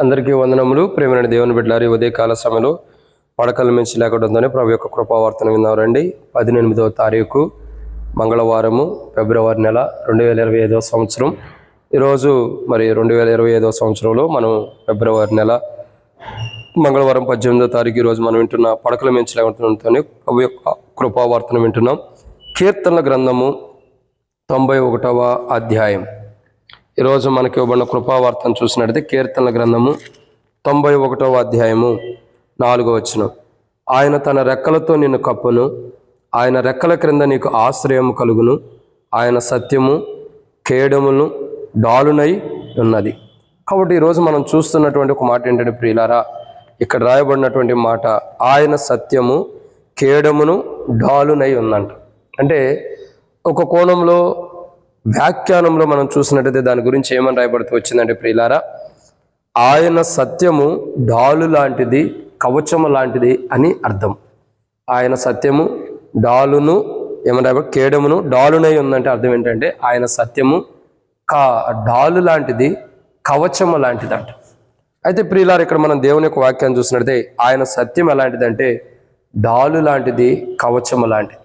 అందరికీ వందనములు. ప్రేమైన దేవుని బిడ్డలారి ఉదయ కాల సమయంలో పడకల మించి లేకుండా ప్రభు యొక్క కృపావార్తను విన్నారండి రండి. పద్దెనిమిదవ తారీఖు మంగళవారము ఫిబ్రవరి నెల రెండు వేల ఇరవై ఐదవ సంవత్సరం. ఈరోజు మరి రెండు వేల ఇరవై ఐదవ సంవత్సరంలో మనం ఫిబ్రవరి నెల మంగళవారం పద్దెనిమిదో తారీఖు ఈరోజు మనం వింటున్న పడకల మించి లేకుండా ప్రభు యొక్క కృపావార్తను వింటున్నాం. కీర్తనల గ్రంథము తొంభై ఒకటవ అధ్యాయం. ఈరోజు మనకి ఇవ్వబడిన కృపావార్తను చూసినట్లయితే కీర్తనల గ్రంథము తొంభై ఒకటవ అధ్యాయము నాలుగో వచనం. ఆయన తన రెక్కలతో నిన్ను కప్పును ఆయన రెక్కల క్రింద నీకు ఆశ్రయము కలుగును ఆయన సత్యము కేడమును డాలునై ఉన్నది. కాబట్టి ఈరోజు మనం చూస్తున్నటువంటి ఒక మాట ఏంటంటే ప్రియులారా ఇక్కడ రాయబడినటువంటి మాట ఆయన సత్యము కేడమును డాలునై ఉందంట. అంటే ఒక కోణంలో వ్యాఖ్యానంలో మనం చూసినట్టయితే దాని గురించి ఏమని రాయబడుతూ వచ్చిందంటే ప్రియులారా ఆయన సత్యము డాలు లాంటిది కవచము లాంటిది అని అర్థం. ఆయన సత్యము డాలును ఏమని కేడమును డాలునై ఉందంటే అర్థం ఏంటంటే ఆయన సత్యము కా డాలు లాంటిది కవచము లాంటిదంట. అయితే ప్రియులారు ఇక్కడ మనం దేవుని యొక్క వాక్యాన్ని చూసినట్టే ఆయన సత్యం ఎలాంటిదంటే డాలు లాంటిది కవచము లాంటిది.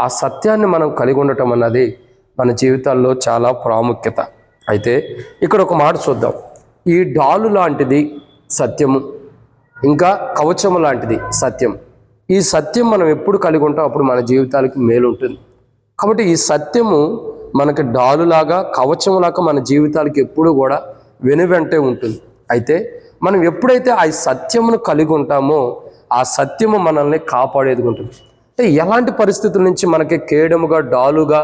ఆ సత్యాన్ని మనం కలిగి ఉండటం అన్నది మన జీవితాల్లో చాలా ప్రాముఖ్యత. అయితే ఇక్కడ ఒక మాట చూద్దాం. ఈ డాలు లాంటిది సత్యము ఇంకా కవచము లాంటిది సత్యం. ఈ సత్యం మనం ఎప్పుడు కలిగి ఉంటాం? అప్పుడు మన జీవితాలకి మేలు ఉంటుంది. కాబట్టి ఈ సత్యము మనకి డాలులాగా కవచములాగా మన జీవితాలకి ఎప్పుడు కూడా వెనువెంటే ఉంటుంది. అయితే మనం ఎప్పుడైతే ఆ సత్యమును కలిగి ఉంటామో ఆ సత్యము మనల్ని కాపాడేది ఉంటుంది. అంటే ఎలాంటి పరిస్థితుల నుంచి మనకి కేడముగా డాలుగా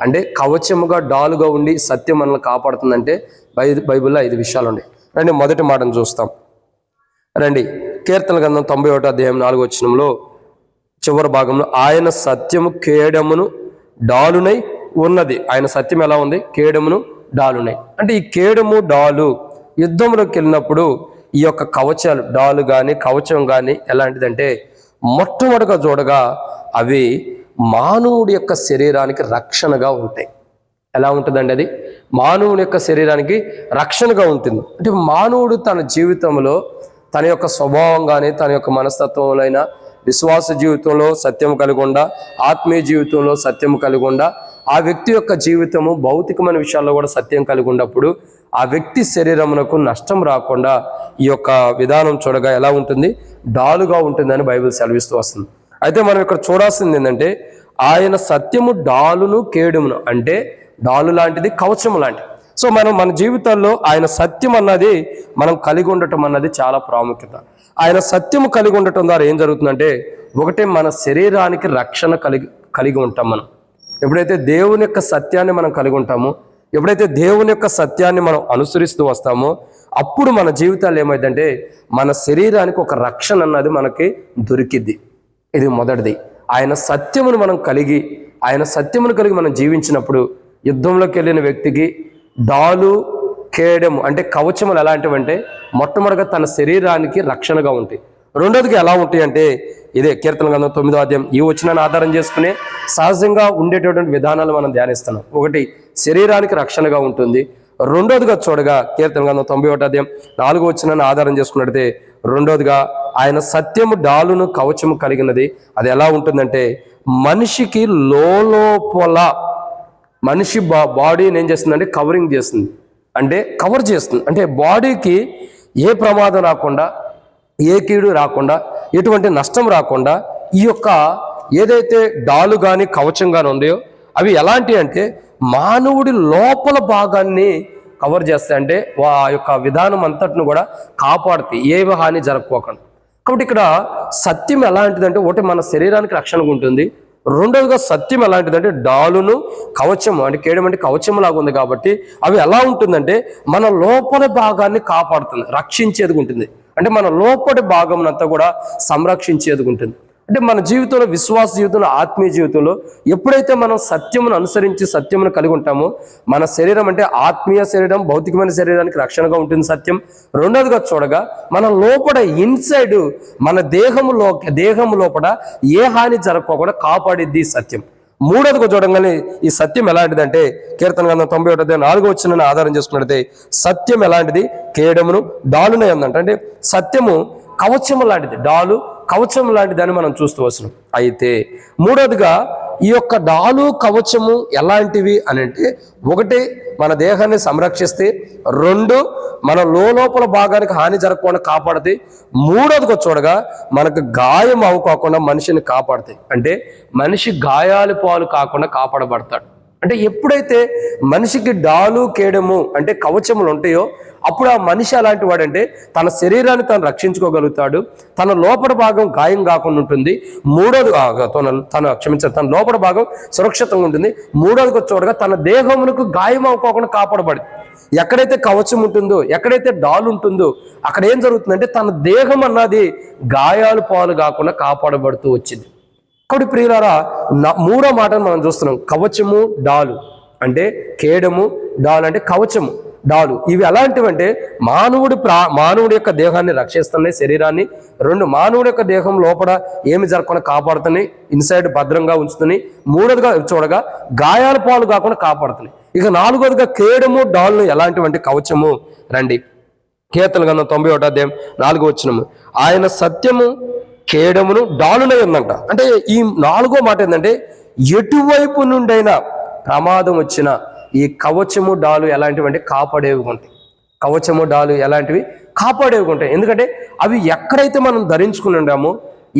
అంటే కవచముగా డాలుగా ఉండి సత్యం మనల్ని కాపాడుతుందంటే బై బైబిల్లో ఐదు విషయాలు ఉన్నాయి రండి మొదటి మాటను చూస్తాం. రండి కీర్తన గ్రంథం తొంభై ఒకటో అధ్యాయం నాలుగో వచనంలో చివరి భాగంలో ఆయన సత్యము కేడమును డాలునై ఉన్నది. ఆయన సత్యం ఎలా ఉంది? కేడమును డాలునై. అంటే ఈ కేడము డాలు యుద్ధంలోకి వెళ్ళినప్పుడు ఈ యొక్క కవచాలు డాలు కానీ కవచం కానీ ఎలాంటిదంటే మొట్టమొదటిగా చూడగా అవి మానవుడి యొక్క శరీరానికి రక్షణగా ఉంటాయి. ఎలా ఉంటుందండి అది? మానవుని యొక్క శరీరానికి రక్షణగా ఉంటుంది. అంటే మానవుడు తన జీవితంలో తన యొక్క స్వభావం కానీ తన యొక్క మనస్తత్వంలో విశ్వాస జీవితంలో సత్యం కలిగొండా ఆత్మీయ జీవితంలో సత్యం కలిగొండా ఆ వ్యక్తి యొక్క జీవితము భౌతికమైన విషయాల్లో కూడా సత్యం కలిగి ఉన్నప్పుడు ఆ వ్యక్తి శరీరమునకు నష్టం రాకుండా ఈ యొక్క విధానం చూడగా ఎలా ఉంటుంది? డాలుగా ఉంటుందని బైబిల్ సెలవిస్తూ వస్తుంది. అయితే మనం ఇక్కడ చూడాల్సింది ఏంటంటే ఆయన సత్యము డాలును కేడుమును అంటే డాలు లాంటిది కవచము లాంటిది. సో మనం మన జీవితాల్లో ఆయన సత్యం అన్నది మనం కలిగి ఉండటం అన్నది చాలా ప్రాముఖ్యత. ఆయన సత్యము కలిగి ఉండటం ద్వారా ఏం జరుగుతుందంటే ఒకటే మన శరీరానికి రక్షణ కలిగి కలిగి ఉంటాం మనం. ఎప్పుడైతే దేవుని యొక్క సత్యాన్ని మనం కలిగి ఉంటామో ఎప్పుడైతే దేవుని యొక్క సత్యాన్ని మనం అనుసరిస్తూ వస్తామో అప్పుడు మన జీవితాలు ఏమైందంటే మన శరీరానికి ఒక రక్షణ అన్నది మనకి దొరికిద్ది. ఇది మొదటిది. ఆయన సత్యమును మనం కలిగి ఆయన సత్యమును కలిగి మనం జీవించినప్పుడు యుద్ధంలోకి వెళ్ళిన వ్యక్తికి డాలు కేడము అంటే కవచములు ఎలాంటివి అంటే మొట్టమొదటిగా తన శరీరానికి రక్షణగా ఉంటాయి. రెండోదిగా ఎలా ఉంటాయి అంటే ఇదే కీర్తన గ్రంథం తొమ్మిదో అధ్యాయం. ఈ వచనాన్ని ఆధారం చేసుకునే సహజంగా ఉండేటటువంటి విధానాలు మనం ధ్యానిస్తున్నాం. ఒకటి శరీరానికి రక్షణగా ఉంటుంది. రెండోదిగా చూడగా కీర్తన గ్రంథం తొంభై ఒకటి అధ్యాయం నాలుగో వచనాన్ని ఆధారం చేసుకున్నట్టే రెండోదిగా ఆయన సత్యము డాలును కవచము కలిగినది. అది ఎలా ఉంటుందంటే మనిషికి లోపల మనిషి బా బాడీని ఏం చేస్తుందంటే కవరింగ్ చేస్తుంది. అంటే కవర్ చేస్తుంది. అంటే బాడీకి ఏ ప్రమాదం రాకుండా ఏ కీడు రాకుండా ఎటువంటి నష్టం రాకుండా ఈ యొక్క ఏదైతే డాలు కానీ కవచం కానీ ఉందో అవి ఎలాంటి అంటే మానవుడి లోపల భాగాన్ని కవర్ చేస్తాయి. అంటే వా యొక్క విధానం అంతటిని కూడా కాపాడుతాయి. ఏవి హాని జరగకోకుండా కాబట్టి ఇక్కడ సత్యం ఎలాంటిదంటే ఒకటి మన శరీరానికి రక్షణగా ఉంటుంది. రెండవదిగా సత్యం ఎలాంటిదంటే డాలును కవచము అంటే కేయడం అంటే కవచం లాగా ఉంది కాబట్టి అవి ఎలా ఉంటుందంటే మన లోపల భాగాన్ని కాపాడుతుంది రక్షించేది ఉంటుంది. అంటే మన లోపటి భాగం అంతా కూడా సంరక్షించేది ఉంటుంది. అంటే మన జీవితంలో విశ్వాస జీవితంలో ఆత్మీయ జీవితంలో ఎప్పుడైతే మనం సత్యమును అనుసరించి సత్యమును కలిగి ఉంటామో మన శరీరం అంటే ఆత్మీయ శరీరం భౌతికమైన శరీరానికి రక్షణగా ఉంటుంది సత్యం. రెండోదిగా చూడగా మన లోపల ఇన్సైడ్ మన దేహములో దేహము లోపల ఏ హాని జరగకోకుండా కాపాడిద్ది సత్యం. మూడోదిగా చూడగానే ఈ సత్యం ఎలాంటిదంటే కీర్తన గ్రంథం తొంభై ఒకటి నాలుగో వచ్చిన ఆధారం చేసుకున్నట్లయితే సత్యం ఎలాంటిది? కేయడమును డాలునే ఉందంట అంటే సత్యము కవచము లాంటిది. డాలు కవచం లాంటిదని మనం చూస్తూ వస్తున్నాం. అయితే మూడోదిగా ఈ యొక్క డాలు కవచము ఎలాంటివి అని అంటే ఒకటి మన దేహాన్ని సంరక్షిస్తే రెండు మన లోపల భాగానికి హాని జరగకుండా కాపాడతాయి మూడోదిగా చూడగా మనకు గాయం అవ్వకోకుండా మనిషిని కాపాడుతాయి. అంటే మనిషి గాయాలు పాలు కాకుండా కాపాడబడతాడు. అంటే ఎప్పుడైతే మనిషికి డాలు కేడము అంటే కవచములు ఉంటాయో అప్పుడు ఆ మనిషి అలాంటి వాడంటే తన శరీరాన్ని తను రక్షించుకోగలుగుతాడు. తన లోపల భాగం గాయం కాకుండా ఉంటుంది. మూడోది తన తన క్షమించారు తన లోపల భాగం సురక్షితంగా ఉంటుంది. మూడోదిగా చూడగా తన దేహమునకు గాయం అవ్వకోకుండా కాపాడబడి ఎక్కడైతే కవచం ఉంటుందో ఎక్కడైతే డాల్ ఉంటుందో అక్కడ ఏం జరుగుతుందంటే తన దేహం అన్నది గాయాలు పాలు కాకుండా కాపాడబడుతూ వచ్చింది. కాబట్టి ప్రియులారా మూడో మాటను మనం చూస్తున్నాం. కవచము డాలు. అంటే కేడము డాల్ అంటే కవచము. డాలు ఇవి ఎలాంటివంటే మానవుడి ప్రా మానవుడి యొక్క దేహాన్ని రక్షిస్తున్నాయి శరీరాన్ని. రెండు మానవుడి యొక్క దేహం లోపల ఏమి జరగకుండా కాపాడుతున్నాయి. ఇన్సైడ్ భద్రంగా ఉంచుతున్నాయి. మూడోదిగా చూడగా గాయాల పాలు కాకుండా కాపాడుతున్నాయి. ఇక నాలుగోదిగా కేడము డాల్ను ఎలాంటివంటి కవచము. రండి. కీర్తన గంధం తొంభై ఒకటి అధ్యాయం నాలుగో వచ్చినము ఆయన సత్యము కేడమును డాలునై ఉందంట. అంటే ఈ నాలుగో మాట ఏంటంటే ఎటువైపు నుండైనా ప్రమాదం వచ్చిన ఈ కవచము డాలు ఎలాంటివి అంటే కాపాడేవి ఉంటాయి. కవచము డాలు ఎలాంటివి కాపాడేవి ఉంటాయి. ఎందుకంటే అవి ఎక్కడైతే మనం ధరించుకుని ఉండామో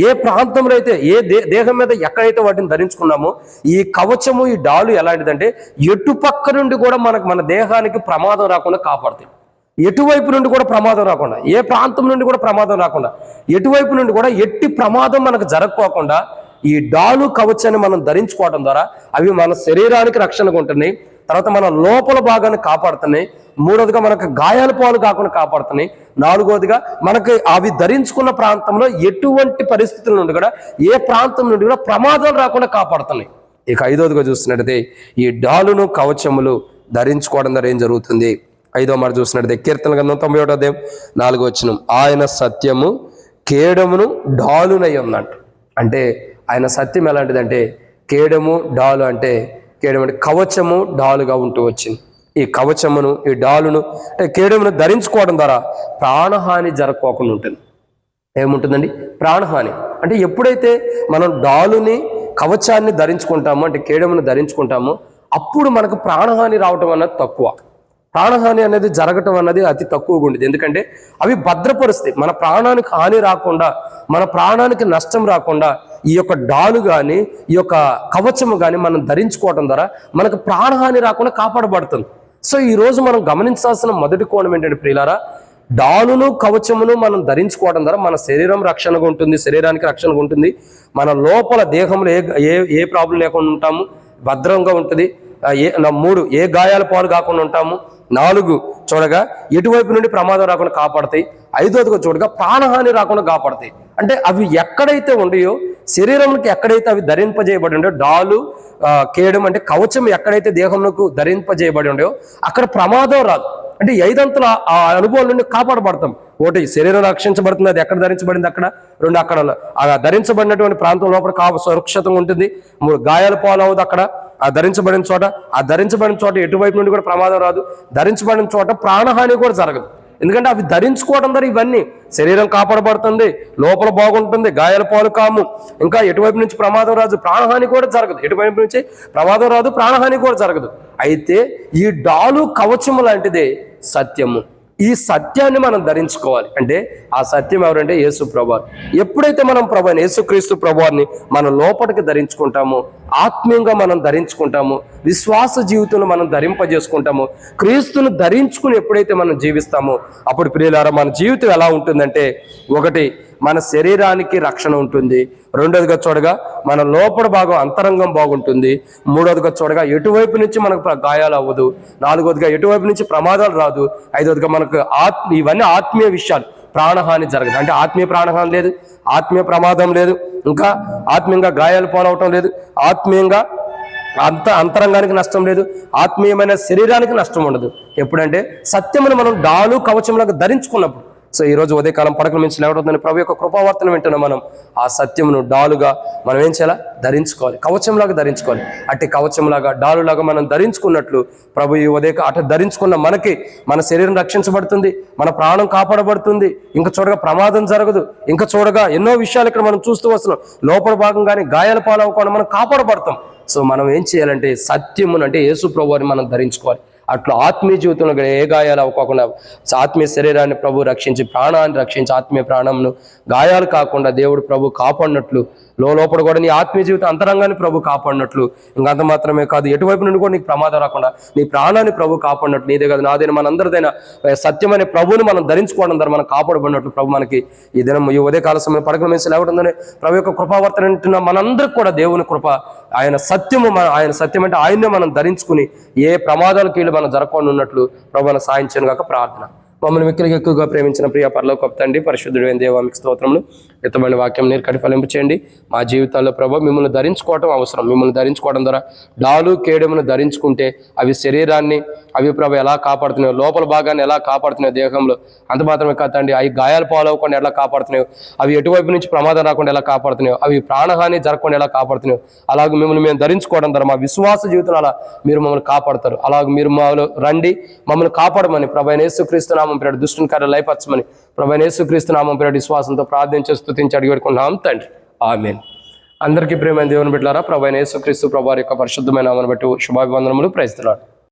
ఏ ప్రాంతంలో అయితే ఏ దే దేహం మీద ఎక్కడైతే వాటిని ధరించుకున్నామో ఈ కవచము ఈ డాలు ఎలాంటిదంటే ఎటుపక్క నుండి కూడా మనకు మన దేహానికి ప్రమాదం రాకుండా కాపాడుతాయి. ఎటువైపు నుండి కూడా ప్రమాదం రాకుండా ఏ ప్రాంతం నుండి కూడా ప్రమాదం రాకుండా ఎటువైపు నుండి కూడా ఎట్టి ప్రమాదం మనకు జరగకోకుండా ఈ డాలు కవచాన్ని మనం ధరించుకోవడం ద్వారా అవి మన శరీరానికి రక్షణగా ఉంటున్నాయి. తర్వాత మన లోపల భాగాన్ని కాపాడుతున్నాయి. మూడోదిగా మనకు గాయాల పాలు కాకుండా కాపాడుతున్నాయి. నాలుగోదిగా మనకి అవి ధరించుకున్న ప్రాంతంలో ఎటువంటి పరిస్థితుల నుండి కూడా ఏ ప్రాంతం నుండి కూడా ప్రమాదాలు రాకుండా కాపాడుతున్నాయి. ఇక ఐదోదిగా చూసినట్టయితే ఈ డాలును కవచములు ధరించుకోవడం ద్వారా ఏం జరుగుతుంది? ఐదో మాట చూసినట్టయితే కీర్తన గంధం తొంభై ఒకటో దేవ్ నాలుగో వచ్చిన ఆయన సత్యము కేడమును డాలునై ఉందంట. అంటే ఆయన సత్యం ఎలాంటిదంటే కేడము డాలు అంటే కేడము కవచము డాలుగా ఉంటూ వచ్చింది. ఈ కవచమును ఈ డాలును అంటే కేడమును ధరించుకోవడం ద్వారా ప్రాణహాని జరగకోకుండా ఉంటుంది. ఏముంటుందండి? ప్రాణహాని. అంటే ఎప్పుడైతే మనం డాలుని కవచాన్ని ధరించుకుంటామో అంటే కేడమును ధరించుకుంటామో అప్పుడు మనకు ప్రాణహాని రావటం అన్నది తక్కువ. ప్రాణహాని అనేది జరగటం అన్నది అతి తక్కువగా ఉండేది. ఎందుకంటే అవి భద్రపరుస్తాయి. మన ప్రాణానికి హాని రాకుండా మన ప్రాణానికి నష్టం రాకుండా ఈ యొక్క డాలు కానీ ఈ యొక్క కవచము కానీ మనం ధరించుకోవటం ద్వారా మనకు ప్రాణహాని రాకుండా కాపాడబడుతుంది. సో ఈ రోజు మనం గమనించాల్సిన మొదటి కోణం ఏంటంటే ప్రియులారా డాలును కవచమును మనం ధరించుకోవడం ద్వారా మన శరీరం రక్షణగా ఉంటుంది శరీరానికి రక్షణగా ఉంటుంది. మన లోపల దేహంలో ఏ ఏ ఏ ప్రాబ్లం లేకుండా ఉంటాము భద్రంగా ఉంటుంది. ఏ నా మూడు ఏ గాయాల పాలు కాకుండా ఉంటాము. నాలుగు చూడగా ఎటువైపు నుండి ప్రమాదం రాకుండా కాపాడతాయి. ఐదోదిగా చూడగా ప్రాణహాని రాకుండా కాపాడతాయి. అంటే అవి ఎక్కడైతే ఉండయో శరీరంకి ఎక్కడైతే అవి ధరింపజేయబడి ఉండో డాలు కేయడం అంటే కవచం ఎక్కడైతే దేహంకు ధరింపజేయబడి ఉండో అక్కడ ప్రమాదం రాదు. అంటే ఐదంతల ఆ అనుభవం నుండి కాపాడబడతాం. ఒకటి శరీరం రక్షించబడుతుంది అది ఎక్కడ ధరించబడింది అక్కడ? రెండు అక్కడ ధరించబడినటువంటి ప్రాంతం లోపల కా సురక్షితంగా ఉంటుంది. మూడు గాయాల పాలవదు అక్కడ. ఆ ధరించబడిన చోట ఆ ధరించబడిన చోట ఎటువైపు నుండి కూడా ప్రమాదం రాదు. ధరించబడిన చోట ప్రాణహాని కూడా జరగదు. ఎందుకంటే అవి ధరించుకోవడం ద్వారా ఇవన్నీ శరీరం కాపాడబడుతుంది లోపల బాగుంటుంది గాయాల పాలు కాము. ఇంకా ఎటువైపు నుంచి ప్రమాదం రాదు ప్రాణహాని కూడా జరగదు. ఎటువైపు నుంచి ప్రమాదం రాదు ప్రాణహాని కూడా జరగదు. అయితే ఈ డాలు కవచము లాంటిదే సత్యము. ఈ సత్యాన్ని మనం ధరించుకోవాలి. అంటే ఆ సత్యం ఎవరంటే యేసు ప్రభు. ఎప్పుడైతే మనం ప్రభు యేసుక్రీస్తు ప్రభువాన్ని మన లోపలికి ధరించుకుంటామో ఆత్మీయంగా మనం ధరించుకుంటామో విశ్వాస జీవితంలో మనం ధరింపజేసుకుంటామో క్రీస్తును ధరించుకుని ఎప్పుడైతే మనం జీవిస్తామో అప్పుడు ప్రియులారా మన జీవితం ఎలా ఉంటుందంటే ఒకటి మన శరీరానికి రక్షణ ఉంటుంది. రెండోదిగా చూడగా మన లోపల భాగం అంతరంగం బాగుంటుంది. మూడోదిగా చూడగా ఎటువైపు నుంచి మనకు గాయాలు అవ్వదు. నాలుగోదిగా ఎటువైపు నుంచి ప్రమాదాలు రాదు. ఐదోదిగా మనకు ఆత్మ ఇవన్నీ ఆత్మీయ విషయాలు. ప్రాణహాని జరగదు. అంటే ఆత్మీయ ప్రాణహాని లేదు. ఆత్మీయ ప్రమాదం లేదు. ఇంకా ఆత్మీయంగా గాయాలు పాలవటం లేదు. ఆత్మీయంగా అంత అంతరంగానికి నష్టం లేదు. ఆత్మీయమైన శరీరానికి నష్టం ఉండదు. ఎప్పుడంటే సత్యమును మనం డాలు కవచములకు ధరించుకున్నప్పుడు. సో ఈ రోజు ఉదయకాలం పడకల నుంచి లేవడం ప్రభు యొక్క కృపావర్తన వింటున్నాం మనం. ఆ సత్యమును డాలుగా మనం ఏం చేయాలా? ధరించుకోవాలి. కవచంలాగా ధరించుకోవాలి. అట్టి కవచంలాగా డాలులాగా మనం ధరించుకున్నట్లు ప్రభు ఈ ఉదయ అట ధరించుకున్న మనకి మన శరీరం రక్షించబడుతుంది మన ప్రాణం కాపాడబడుతుంది. ఇంకా చూడగా ప్రమాదం జరగదు. ఇంకా చూడగా ఎన్నో విషయాలు ఇక్కడ మనం చూస్తూ వస్తున్నాం. లోపల భాగంగానే గాయాల పాలవకుండా మనం కాపాడబడతాం. సో మనం ఏం చేయాలంటే సత్యమును అంటే యేసు ప్రభువారిని మనం ధరించుకోవాలి. అట్లా ఆత్మీయ జీవితంలో కూడా ఏ గాయాలు అవ్వకుండా ఆత్మీయ శరీరాన్ని ప్రభు రక్షించి ప్రాణాన్ని రక్షించి ఆత్మీయ ప్రాణంను గాయాలు కాకుండా దేవుడు ప్రభు కాపాడినట్లు లోపల కూడా నీ ఆత్మీయ జీవితం అంతరంగాన్ని ప్రభు కాపాడినట్లు. ఇంకంత మాత్రమే కాదు ఎటువైపు నుండి కూడా నీకు ప్రమాదం రాకుండా నీ ప్రాణాన్ని ప్రభు కాపాడినట్లు. నీదే కాదు నాదైనా మనందరిదైనా సత్యమైన ప్రభుని మనం ధరించుకోవడం ద్వారా మనం కాపాడబడినట్లు ప్రభు మనకి ఈ దినం ఈ ఉదయకాల సమయం పడకల మేసి లేవడంలోనే ప్రభు యొక్క కృపావర్తన వింటున్న మనందరికి కూడా దేవుని కృప ఆయన సత్యము మన ఆయన సత్యం అంటే ఆయన్నే మనం ధరించుకుని ఏ ప్రమాదాలకు వీళ్ళు మనం జరగకుండా ఉన్నట్లు ప్రభు మన సాయించను కాక ప్రార్థన. మమ్మల్ని మిక్కిలిగా ఎక్కువగా ప్రేమించిన ప్రియ పరలోక తండ్రి పరిశుద్ధుడు దేవామికి స్తోత్రములు. ఎత్తబడిన వాక్యం నేను కటిఫలింపు చేయండి మా జీవితాల్లో ప్రభావ మిమ్మల్ని ధరించుకోవటం అవసరం. మిమ్మల్ని ధరించుకోవడం ద్వారా డాలు కేడమును ధరించుకుంటే అవి శరీరాన్ని అవి ప్రభు ఎలా కాపాడుతున్నాయో లోపల భాగాన్ని ఎలా కాపాడుతున్నాయో దేహంలో అంత మాత్రమే కాదండి అవి గాయాలు పాలవకుండా ఎలా కాపాడుతున్నాయో అవి ఎటువైపు నుంచి ప్రమాదం రాకుండా ఎలా కాపాడుతున్నాయో అవి ప్రాణహాని జరగకుండా ఎలా కాపాడుతున్నాయో అలాగే మిమ్మల్ని మేము ధరించుకోవడం ద్వారా మా విశ్వాస జీవితంలో అలా మీరు మమ్మల్ని కాపాడతారు. అలాగే మీరు మాలో రండి మమ్మల్ని కాపాడమని ప్రభు నేసుక్రీస్తున్నాము నామం పేరు దుష్టుని కార్యాలు లయపరచమని ప్రభా యేసుక్రీస్తు నామం పేరు విశ్వాసంతో ప్రార్థించి స్థుతించి అడిగి పెట్టుకున్నాం తండ్రి. ఆమెన్. అందరికీ ప్రేమైన దేవుని బిడ్డారా ప్రభా యేసుక్రీస్తు ప్రభు యొక్క పరిశుద్ధమైన నామను బట్టి శుభాభివందనములు. ప్రయత్నాడు